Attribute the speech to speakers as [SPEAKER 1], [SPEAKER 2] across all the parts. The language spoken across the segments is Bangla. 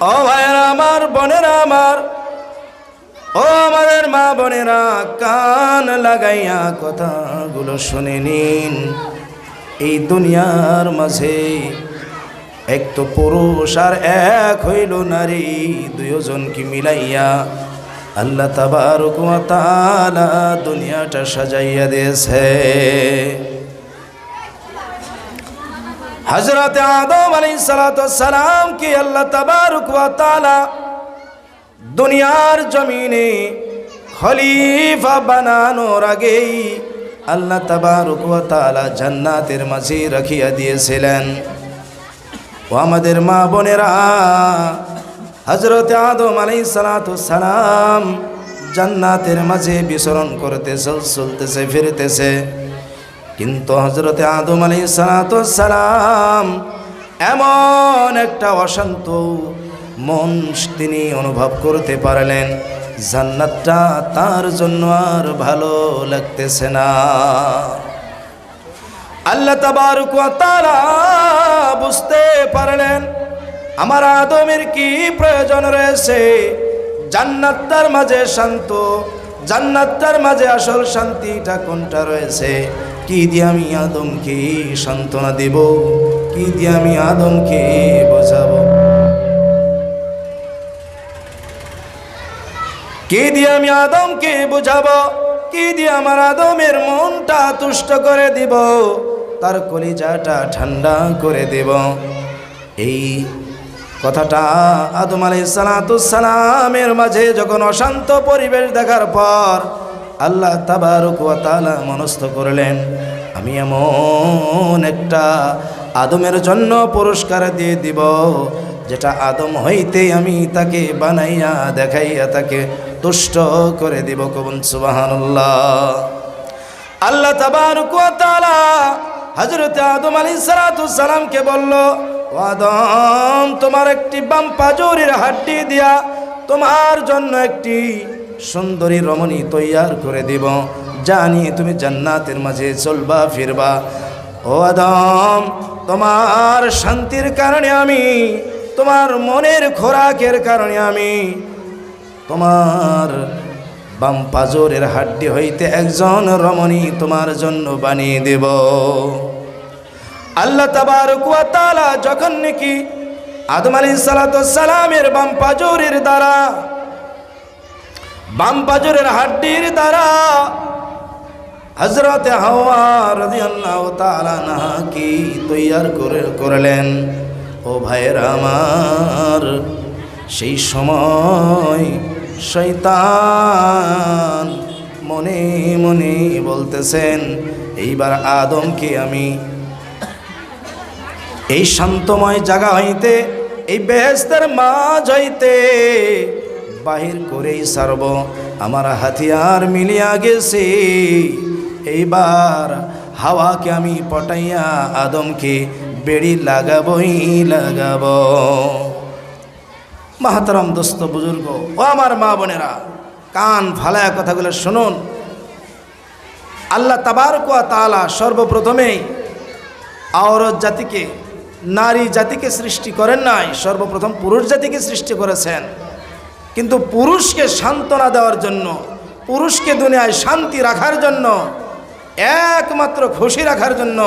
[SPEAKER 1] ও ভাইয়েরা আমার, বোনেরা আমার, ও আমাদের মা বোনেরা, কান লাগাইয়া কথাগুলো শুনে নিন। এই দুনিয়ার মাঝে এক তো পুরুষ আর এক হইল নারী দুজনকে মিলাইয়া আল্লাহ তাআলা দুনিয়াটা সাজাইয়া দিয়েছে। হজরত আদম আলী সালাম কি আল্লাহ তাআলা দুনিয়ার জমিনে খলিফা বানানোর আগেই আল্লাহ তাআলা জান্নাতের মাঝে রাখিয়া দিয়েছিলেন। ও আমাদের মা বোনেরা হজরত আদম আলাই সালাম জান্নাতের মাঝে বিচরণ করতেছে, চলতেছে, ফিরতেছে। কিন্তু হজরতে আদম আলাই সালাম এমন একটা অশান্ত মন তিনি অনুভব করতে পারলেন, জান্নাতটা তার জন্য আর ভালো লাগতেছে না। আল্লাহ ওয়া তাআলা বুঝতে পারলেন, আমার আদমের কি প্রয়োজন রয়েছে? জান্নাতটার মাঝে শান্ত, জান্নাতটার মাঝে আসল শান্তিটা কোনটা রয়েছে? কি দিয়ে আমি আদমকে সান্ত্বনা দেব? কি দিয়ে আমি আদমকে বোঝাবো? কি দিয়ে আমি আদমকে বুঝাবো? কি দিয়ে আমার আদমের মনটা তুষ্ট করে দিব? তার কলিজাটা ঠান্ডা করে দেব। এই কথাটা আদম আলাই সালামের মাঝে যখন অশান্ত পরিবেশ দেখার পর আল্লাহ তাবারক ওয়া তাআলা মনস্থ করলেন, আমি এমন একটা আদমের জন্য পুরস্কার দিয়ে দিব, যেটা আদম হইতে আমি তাকে বানাইয়া দেখাইয়া তাকে তুষ্ট করে দিব কবন সুবহানাল্লাহ। আল্লাহ তাবারক ওয়া তাআলা হযরত আদম আলাইহিস সালাতু সালামকে বলল, "ও আদম, তোমার একটি বাম পাজরের হাড্ডি দিয়া তোমার জন্য একটি সুন্দরী রমণী তৈয়ার করে দিব। জানি তুমি জান্নাতের মাঝে চলবা, ফিরবা। ও আদম, তোমার শান্তির কারণে আমি, তোমার মনের খোরাকের কারণে আমি, তোমার বাম পাজরের হাড্ডি হইতে একজন রমণী তোমার জন্য বানিয়ে দেব। আল্লাহ তাবারক ওয়া তাআলা যখন নাকি আদম আলাইহিস সালাতু সালামের বাম পাজরের দ্বারা বাম পাজরের হাড্ডির দ্বারা হজরত হাওয়া রাদিয়াল্লাহু তৈয়ার করে, করলেন, ও ভাইয়েরা আমার, সেই সময় শৈতান মনে মনে বলতেছেন, এইবার আদমকে আমি এই শান্তময় জায়গা হইতে এই বেহেস্তের মাঝ হইতে বাহির করেই সারব। আমার হাতিয়ার মিলিয়া গেছে। এইবার হাওয়াকে আমি পটাইয়া আদমকে বেড়ি লাগাবই লাগাব। মাহাতারাম দোস্ত বুজুর্গ, ও আমার মা বোনেরা, কান ফালায়া কথাগুলো শুনুন। আল্লাহ তাবারকুয়া তালা সর্বপ্রথমেই আওরত জাতিকে, নারী জাতিকে সৃষ্টি করেন নাই, সর্বপ্রথম পুরুষ জাতিকে সৃষ্টি করেছেন। কিন্তু পুরুষকে সান্ত্বনা দেওয়ার জন্য, পুরুষকে দুনিয়ায় শান্তি রাখার জন্য, একমাত্র খুশি রাখার জন্য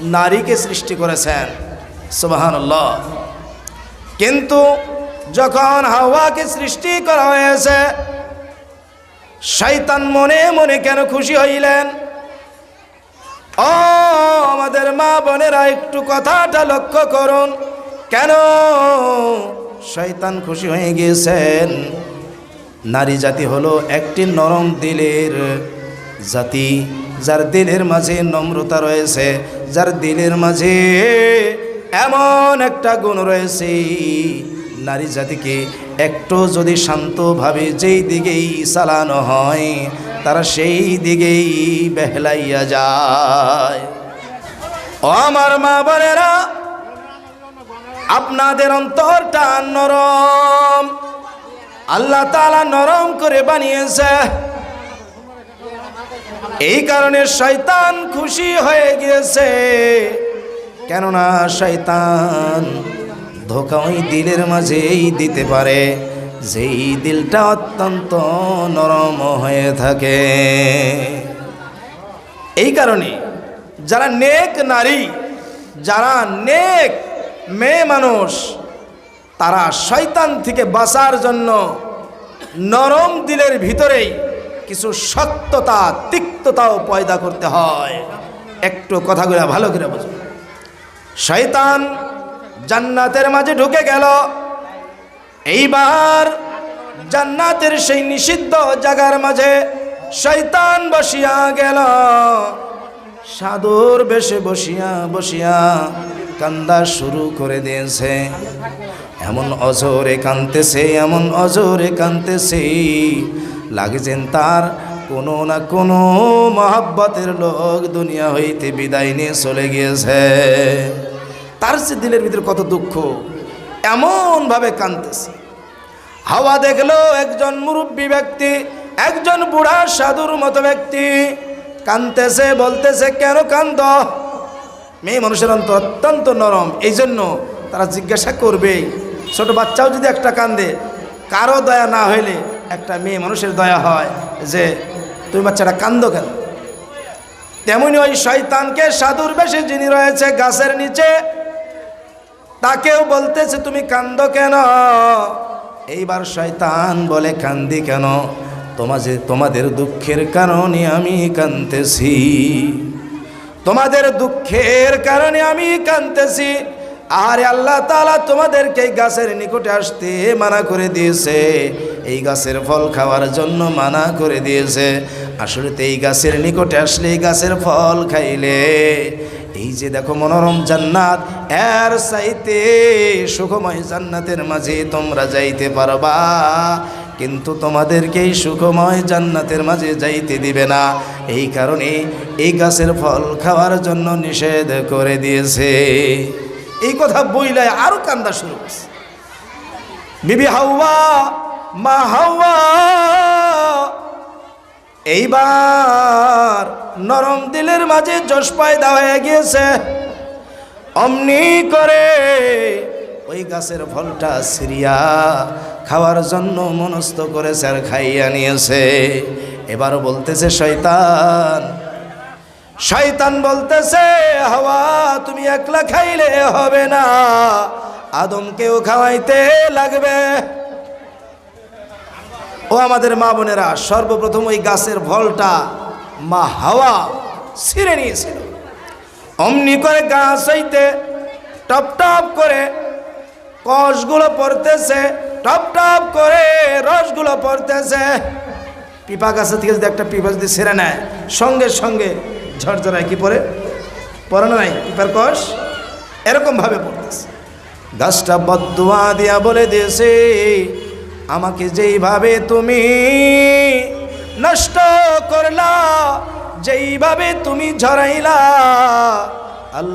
[SPEAKER 1] নারীকে সৃষ্টি করেছেন। সুবাহান্লাহ কিন্তু যখন হাওয়াকে সৃষ্টি করা হয়েছে শৈতান মনে মনে কেন খুশি হইলেন? ও, আমাদের মা বোনেরা একটু কথাটা লক্ষ্য করুন। কেন? শয়তান খুশি হয়ে গিয়েছেন। নারী জাতি হলো একটি নরম দিলের জাতি, যার দিলের মাঝে নম্রতা রয়েছে, যার দিলের মাঝে এমন একটা গুণ রয়েছে। নারী জাতিকে একটু যদি শান্তভাবে যেই দিকেই চালানো হয়, তারা সেই দিকেই বেহলাইয়া যায়। আমার মা বোনেরা আপনাদের অন্তরটা নরম। আল্লাহ তালা নরম করে বানিয়েছে। এই কারণে শয়তান খুশি হয়ে গিয়েছে। কেননা শয়তান ধোকা ওই দিলের মাঝেই দিতে পারে। যেই দিলটা অত্যন্ত নরম হয়ে থাকে। এই কারণে যারা নেক নারী, যারা নেক মেয়ে মানুষ, তারা শয়তান থেকে বাঁচার জন্য নরম দিলের ভিতরেই কিছু সত্যতা, তিক্ততাও পয়দা করতে হয়। একটু কথাগুলো ভালো করে বুঝুন শয়তান জান্নাতের মাঝে ঢুকে গেল। এইবার জান্নাতের সেই নিষিদ্ধ জায়গার মাঝে শয়তান বসিয়া গেল। সাধুর বেশে বসিয়া বসিয়া কান্দা শুরু করে দিয়েছে। এমন অজরে কানতেছে এমন অজরে কানতেছে লাগছেন তার কোনো না কোনো মহাব্বতের লোক দুনিয়া হইতে বিদায় নিয়ে চলে গিয়েছে। তার সে দিলের ভিতরে কত দুঃখ, এমনভাবে কানতেছে হাওয়া দেখল একজন মুরব্বী ব্যক্তি, একজন বুড়া সাধুর মতো ব্যক্তি। কানতেছে বলতেছে, কেন কান্দ মেয়ে মানুষের অন্তর অত্যন্ত নরম এই জন্য তারা জিজ্ঞাসা করবে, ছোট বাচ্চাও যদি একটা কান্দে, কারও দয়া না হইলে একটা মেয়ে মানুষের দয়া হয় যে, তুমি বাচ্চাটা কান্দ কেন? তেমনি ওই শয়তানকে সাধুর বেশে যিনি রয়েছে গাছের নিচে, তাকেও বলতেছে, তুমি কান্দ কেন? এইবার শয়তান বলে, কান্দি কেন? তোমাদের তোমাদের দুঃখের কারণে আমি কান্দতেছি তোমাদের দুঃখের কারণে আমি কান্দতেছি আর আল্লাহ তালা তোমাদেরকে এই গাছের নিকটে আসতে মানা করে দিয়েছে। এই গাছের ফল খাওয়ার জন্য মানা করে দিয়েছে। আসলে তো এই গাছের নিকটে আসলে এই গাছের ফল খাইলে। এই যে দেখো মনোরম জান্নাত, এর চাইতে সুখময় জান্নাতের মাঝে তোমরা যাইতে পারবা। কিন্তু তোমাদেরকেই সুখময় জান্নাতের মাঝে যাইতে দিবে না। এই কারণে এই গাছের ফল খাওয়ার জন্য নিষেধ করে দিয়েছে। এই কথা বইলায় আরও কান্দা শুরু করছে। বিবি হাওয়া, মা হাওয়া, এইবার নরম দিলের মাঝে জশ পায়দা হয়ে গিয়েছে। অমনি করে ওই গাছের ফলটা সিরিয়া খাওয়ার জন্য মনস্থ করেছে আর খাইয়া নিয়েছে। এবার বলতেছে, শয়তান শয়তান বলতেছে, হাওয়া তুমি একলা খাইলে হবে না। আদমকেও খাওয়াইতে লাগবে। ও আমাদের মা বোনেরা, সর্বপ্রথম ওই গাছের ফলটা মা হাওয়া ছিঁড়ে নিয়েছিল। অমনি করে গাছ হইতে টপ টপ করে কষগুলো পড়তেছে, টপ টপ করে রসগুলো পড়তেছে। পিপা গাছের থেকে যদি একটা পিপা যদি ছেড়ে নেয়, সঙ্গে সঙ্গে ঝরঝরায় কি পরে পরে নাই? পিপার কষ? এরকমভাবে পড়তেছে। গাছটা বদুয়া দিয়া বলে দিয়েছে, আমাকে যেইভাবে তুমি নষ্ট করলা, যেইভাবে তুমি ঝরাইলা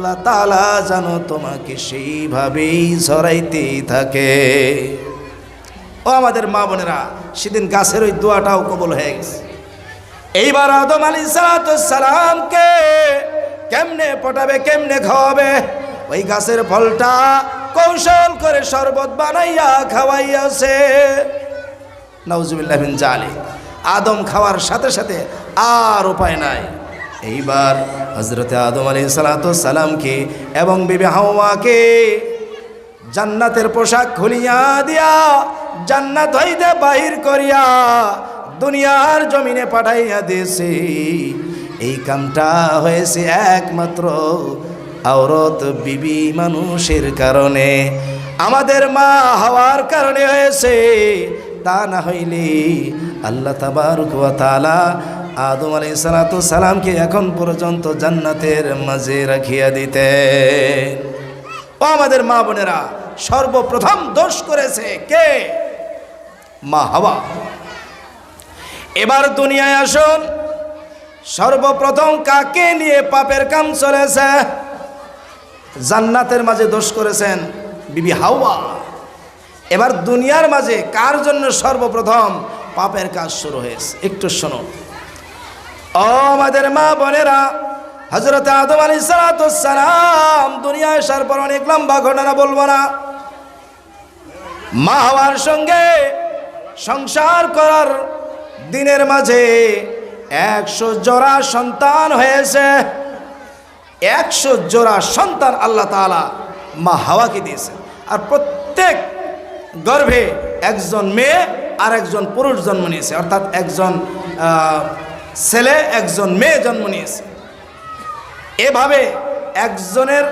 [SPEAKER 1] আল্লাহ তালা যেন তোমাকে সেইভাবেই ঝরাইতে থাকে। ও আমাদের মা বোনেরা, সেদিন গাছের ওই দোয়াটাও কবল হয়ে গেছে। এইবার আদম আলী সালামকে কেমনে পটাবে, কেমনে খাওয়াবে? ওই গাছের ফলটা কৌশল করে শরবত বানাইয়া খাওয়াইয়াছে। নওজুবিল্লাহ বিন জালি আদম খাওয়ার সাথে সাথে আর উপায় নাই। এইবার হজরতে আদম আলী সালামকে এবং বিবি হাওয়াকে জান্নাতের পোশাক খুলিয়া দিয়া জান্নাত হইতে বাহির করিয়া দুনিয়ার জমিনে পাঠাইয়া দিয়েছে। এই কামটা হয়েছে একমাত্র আওরত বিবি মানুষের কারণে। আমাদের মা হওয়ার কারণে হয়েছে। তা না হইলে আল্লাহ তাআলা আদম আলাই সালাতু সালামকে এখন পর্যন্ত জান্নাতের মাঝে রাখিয়া দিতে। ও আমাদের মা বোনেরা, সর্বপ্রথম দোষ করেছে কে? মা হাওয়া। এবার দুনিয়ায় আসুন। সর্বপ্রথম কাকে নিয়ে পাপের কাম চলেছে? জান্নাতের মাঝে দোষ করেছেন বিবি হাওয়া। এবার দুনিয়ার মাঝে কার জন্য সর্বপ্রথম পাপের কাজ শুরু হয়েছে? একটু শোনো আমাদের মা বোনেরা হজরত আদম আলী সালাম, দুনিয়ায় আসার পর অনেক লম্বা ঘটনা বলব না। মা হওয়ার সঙ্গে সংসার করার দিনের মাঝে একশো জোড়া সন্তান হয়েছে। একশো জোড়া সন্তান আল্লাহ তাআলা মা হাওয়াকে দিয়েছে। আর প্রত্যেক গর্ভে একজন মেয়ে আর একজন পুরুষ জন্ম নিয়েছে। অর্থাৎ একজন ছেলে একজন মেয়ে জন্ম নিয়েছে। এভাবে একজনের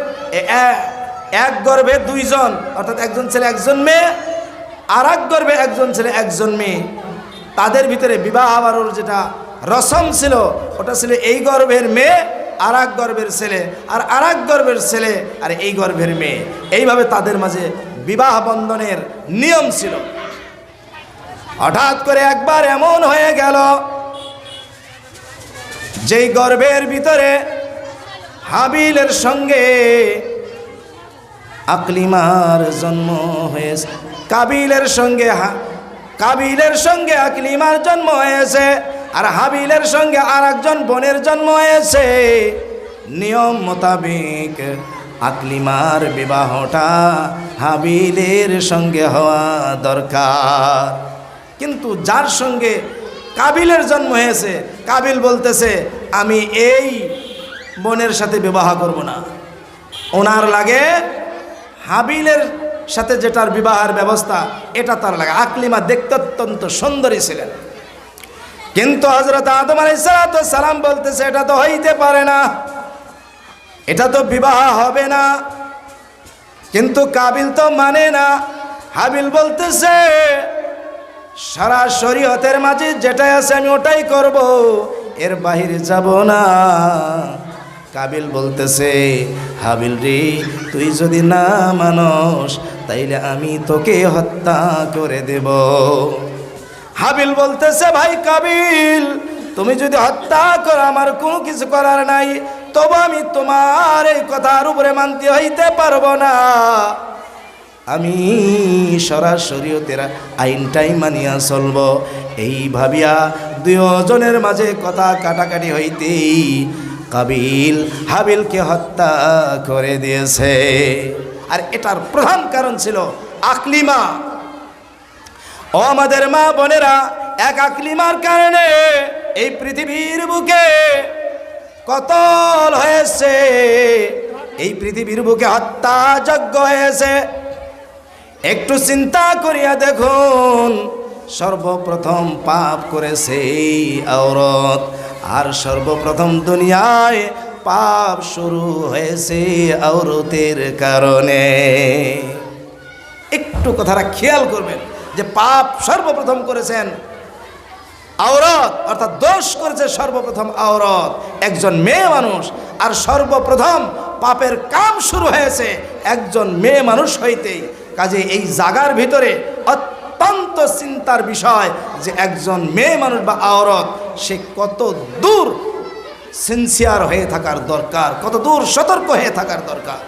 [SPEAKER 1] এক গর্ভে দুইজন, অর্থাৎ একজন ছেলে একজন মেয়ে আর এক গর্ভে একজন ছেলে একজন মেয়ে। তাদের ভিতরে বিবাহ বারোর যেটা রসম ছিল, ওটা ছিল এই গর্ভের মেয়ে আর এক গর্ভের ছেলে। আর আর এক গর্ভের ছেলে, আর এই গর্ভের মেয়ে। এইভাবে তাদের মাঝে বিবাহ বন্ধনের নিয়ম ছিল। হঠাৎ করে একবার এমন হয়ে গেল যেই গর্ভের ভিতরে হাবিলের সঙ্গে আকলিমার জন্ম হয়েছে, কাবিলের সঙ্গে কাবিলের সঙ্গে আকলিমার জন্ম হয়েছে, আর হাবিলের সঙ্গে আর একজন বোনের জন্ম হয়েছে। নিয়ম মোতাবেক আকলিমার বিবাহটা হাবিলের সঙ্গে হওয়া দরকার। কিন্তু যার সঙ্গে কাবিলের জন্ম হয়েছে। কাবিল বলতেছে, আমি এই বোনের সাথে বিবাহ করব না। ওনার লাগে হাবিলের সাথে যেটার বিবাহের ব্যবস্থা, এটা তার লাগে। আকলিমা দেখতে অত্যন্ত সুন্দরী ছিলেন। কিন্তু হজরত আদম সালাম বলতেছে, এটা তো হইতে পারে না। এটা তো বিবাহ হবে না। কিন্তু কাবিল তো মানে না। হাবিল বলতেছে সারা শরীয়তের মাঝে যেটাই আছে আমি ওটাই করব। এর বাহিরে যাব না। কাবিল বলতেছে, হাবিল রে, তুই যদি না মানস, তাইলে আমি তোকে হত্যা করে দেব। হাবিল বলতেছে, ভাই কাবিল, তুমি যদি হত্যা করো, আমার কোনো কিছু করার নাই, তবু আমি তোমার এই কথার উপরে মানতে হইতে পারব না। আমি সরাসরি তেরা আইনটাই মানিয়া চলব। এই ভাবিয়া দুজনের মাঝে কথা কাটাকাটি হইতেই কাবিল হাবিলকে হত্যা করে দিয়েছে। আর এটার প্রধান কারণ ছিল আকলিমা। ও আমাদের মা বোনেরা, এক আকলিমার কারণে এই পৃথিবীর বুকে কতল হয়েছে। এই পৃথিবীর বুকে হত্যাযজ্ঞ হয়েছে। একটু চিন্তা করিয়া দেখুন, সর্বপ্রথম পাপ করেছে এই আওরত। আর সর্বপ্রথম দুনিয়ায় পাপ শুরু হয়েছে আওরতের কারণে। একটু কথাটা খেয়াল করবেন যে পাপ সর্বপ্রথম করেছেন আওরত, অর্থাৎ দোষ করেছে সর্বপ্রথম আওরত। একজন মেয়ে মানুষ, আর সর্বপ্রথম পাপের কাম শুরু হয়েছে একজন মেয়ে মানুষ হইতেই। কাজে এই জাগার ভিতরে অত্যন্ত চিন্তার বিষয় যে একজন মেয়ে মানুষ বা আওরত, সে কত দূর সিনসিয়ার হয়ে থাকার দরকার, কত দূর সতর্ক হয়ে থাকার দরকার।